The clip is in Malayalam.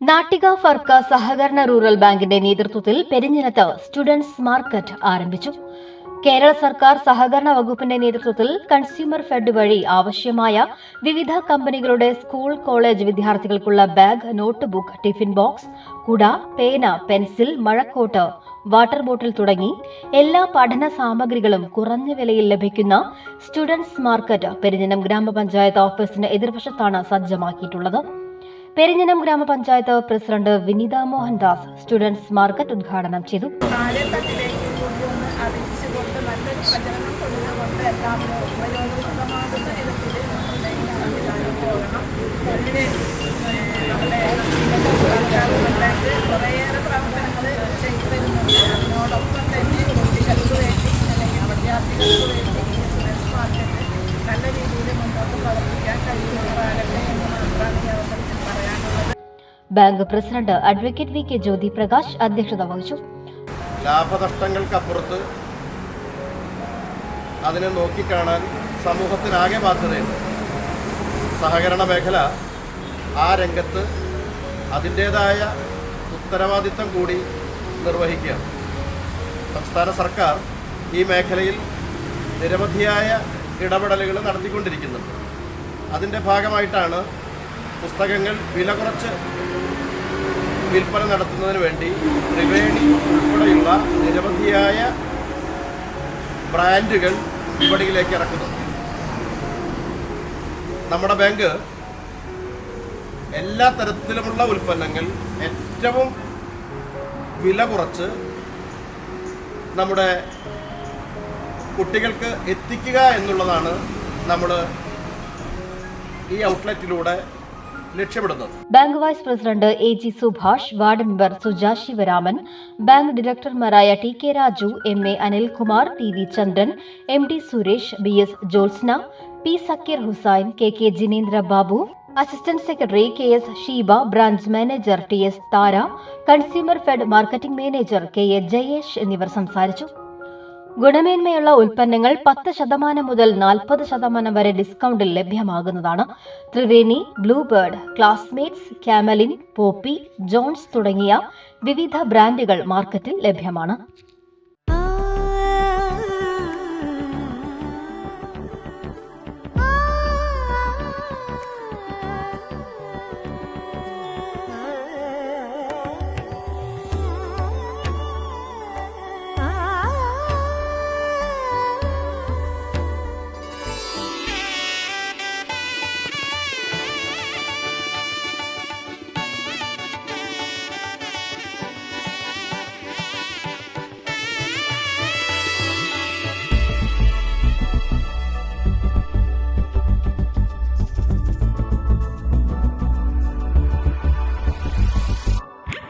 നാട്ടിക ഫർക്ക സഹകരണ റൂറൽ ബാങ്കിന്റെ നേതൃത്വത്തിൽ പെരിഞ്ഞിനത്ത് സ്റ്റുഡൻസ് മാർക്കറ്റ് ആരംഭിച്ചു. കേരള സർക്കാർ സഹകരണ വകുപ്പിന്റെ നേതൃത്വത്തിൽ കൺസ്യൂമർ ഫെഡ് വഴി ആവശ്യമായ വിവിധ കമ്പനികളുടെ സ്കൂൾ കോളേജ് വിദ്യാർത്ഥികൾക്കുള്ള bag note book tiffin box കുട പേന പെൻസിൽ മഴക്കോട്ട് വാട്ടർ ബോട്ടിൽ തുടങ്ങി എല്ലാ പഠന സാമഗ്രികളും കുറഞ്ഞ വിലയിൽ ലഭിക്കുന്ന സ്റ്റുഡൻസ് മാർക്കറ്റ് പെരിഞ്ഞനം ഗ്രാമപഞ്ചായത്ത് ഓഫീസിന് എതിർവശത്താണ് സജ്ജമാക്കിയിട്ടുള്ളത്. പെരിഞ്ഞനം ഗ്രാമപഞ്ചായത്ത് president Vineetha Mohandas students market ഉദ്ഘാടനം ചെയ്തു. കുറേയേറെ കൂടി bank president advocate V K Jyothi Prakash അധ്യക്ഷത വഹിച്ചു. ലാഭനഷ്ടങ്ങൾക്കപ്പുറത്ത് അതിനെ നോക്കിക്കാണാൻ സമൂഹത്തിനാകെ ബാധ്യതയുണ്ട്. സഹകരണ മേഖല ആ രംഗത്ത് അതിന്റേതായ ഉത്തരവാദിത്തം കൂടി നിർവഹിക്കുക സംസ്ഥാന സർക്കാർ ഈ മേഖലയിൽ നിരവധിയായ ഇടപെടലുകൾ നടത്തിക്കൊണ്ടിരിക്കുന്നുണ്ട്. അതിന്റെ ഭാഗമായിട്ടാണ് പുസ്തകങ്ങൾ വില കുറച്ച് വിൽപ്പന നടത്തുന്നതിന് വേണ്ടി ത്രിവേണി ഉൾപ്പെടെയുള്ള നിരവധിയായ ബ്രാൻഡുകൾ വിപണിയിലേക്ക് ഇറക്കുന്നു. നമ്മുടെ ബാങ്ക് എല്ലാ തരത്തിലുമുള്ള ഉൽപ്പന്നങ്ങൾ ഏറ്റവും വില കുറച്ച് നമ്മുടെ കുട്ടികൾക്ക് എത്തിക്കുക എന്നുള്ളതാണ് നമ്മൾ ഈ ഔട്ട്ലെറ്റിലൂടെ ലക്ഷ്യമിടുന്നത്. Bank vice president A G Subhash ward member Suja Sivaraman bank ഡയറക്ടർമാരായ T K Raju M A Anilkumar T V Chandran M D Suresh B S Jyotsna P Sakkir Hussain K K Jinendra Babu assistant secretary K S Sheeba branch manager T S Thara consumer fed marketing manager K A Jayesh എന്നിവർ സംസാരിച്ചു. ഗുണമേന്മയുള്ള ഉൽപ്പന്നങ്ങൾ പത്ത് ശതമാനം മുതൽ നാൽപ്പത് ശതമാനം വരെ ഡിസ്കൗണ്ടിൽ ലഭ്യമാകുന്നതാണ്. Triveni Bluebird Classmates Camlin Poppy Johns തുടങ്ങിയ വിവിധ ബ്രാൻഡുകൾ മാർക്കറ്റിൽ ലഭ്യമാണ്.